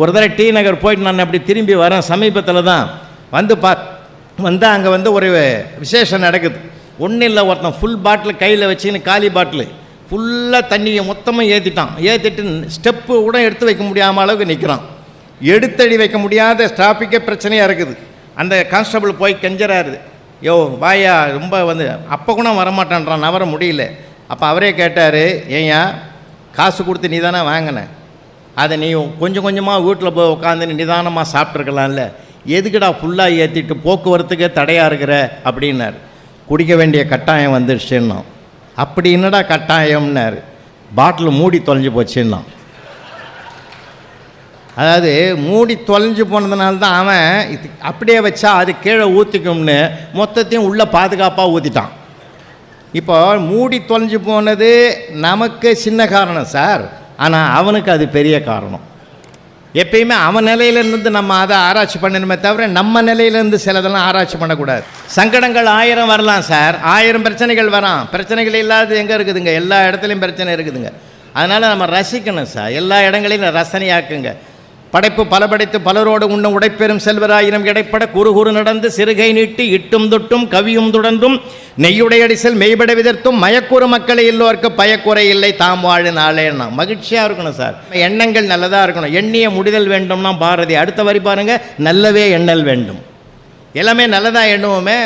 ஒரு தடவை டி நகர் போயிட்டு நான் அப்படி திரும்பி வரேன் சமீபத்தில் தான் வந்து பா வந்தால் அங்கே வந்து ஒரு விசேஷம் நடக்குது. ஒன்றும் இல்லை ஒருத்தன் ஃபுல் பாட்டில் கையில் வச்சுன்னு காலி பாட்டில் ஃபுல்லாக தண்ணியை மொத்தமாக ஏற்றிட்டான் ஏற்றிட்டு ஸ்டெப்பு கூட எடுத்து வைக்க முடியாமல் அளவுக்கு நிற்கிறான் எடுத்தடி வைக்க முடியாத ஸ்டாப்பிக்கே பிரச்சனையாக இருக்குது. அந்த கான்ஸ்டபிள் போய் கெஞ்சராரு யோ வாயா ரொம்ப வந்து அப்போ கூட வரமாட்டான்றான் நவர முடியல. அப்போ அவரே கேட்டார் ஏய்யா காசு கொடுத்து நீ தானே வாங்கினேன் அதை நீ கொஞ்சம் கொஞ்சமாக வீட்டில் போய் உட்காந்து நிதானமாக சாப்பிட்ருக்கலாம்ல எதுக்குடா ஃபுல்லாக ஏற்றிட்டு போக்குவரத்துக்கே தடையாக இருக்கிற? அப்படின்னார். குடிக்க வேண்டிய கட்டாயம் வந்துடுச்சுன்னா அப்படி என்னடா கட்டாயம்னாரு. பாட்டில் மூடி தொலைஞ்சு போச்சுன்னா அதாவது மூடி தொலைஞ்சு போனதுனால தான் அவன் இது அப்படியே வச்சா அது கீழே ஊற்றிக்கும்னு மொத்தத்தையும் உள்ளே பாதுகாப்பாக ஊற்றிட்டான் இப்போ மூடி தொலைஞ்சு போனது நமக்கு சின்ன காரணம் சார். ஆனால் அவனுக்கு அது பெரிய காரணம். எப்பயுமே அவன் நிலையிலேருந்து நம்ம அதை ஆராய்ச்சி பண்ணணுமே தவிர நம்ம நிலையிலேருந்து சிலதெல்லாம் ஆராய்ச்சி பண்ணக்கூடாது. சங்கடங்கள் ஆயிரம் வரலாம் சார். ஆயிரம் பிரச்சனைகள் வரான். பிரச்சனைகள் இல்லாதது எங்கே இருக்குதுங்க? எல்லா இடத்துலையும் பிரச்சனை இருக்குதுங்க. அதனால் நம்ம ரசிக்கணும் சார். எல்லா இடங்களையும் ரசனையாக்குங்க. படைப்பு பல படைத்து பலரோடு உண்ணும் உடைப்பெறும் செல்வராயிரம் இடைப்பட குறு குறு நடந்து சிறுகை நீட்டி இட்டும் தொட்டும் கவியும் துடன்றும் நெய்யுடையடிசல் மெய்பட விதர்த்தும் மயக்கூறு மக்களை எல்லோருக்கு பயக்குறை இல்லை. தாம் வாழு நாளேன்னா மகிழ்ச்சியாக இருக்கணும் சார். எண்ணங்கள் நல்லதாக இருக்கணும். எண்ணிய முடிதல் வேண்டும்னா பாரதி. அடுத்த வரி பாருங்கள் நல்லவே எண்ணல் வேண்டும். எல்லாமே நல்லதாக எண்ணுவோமே.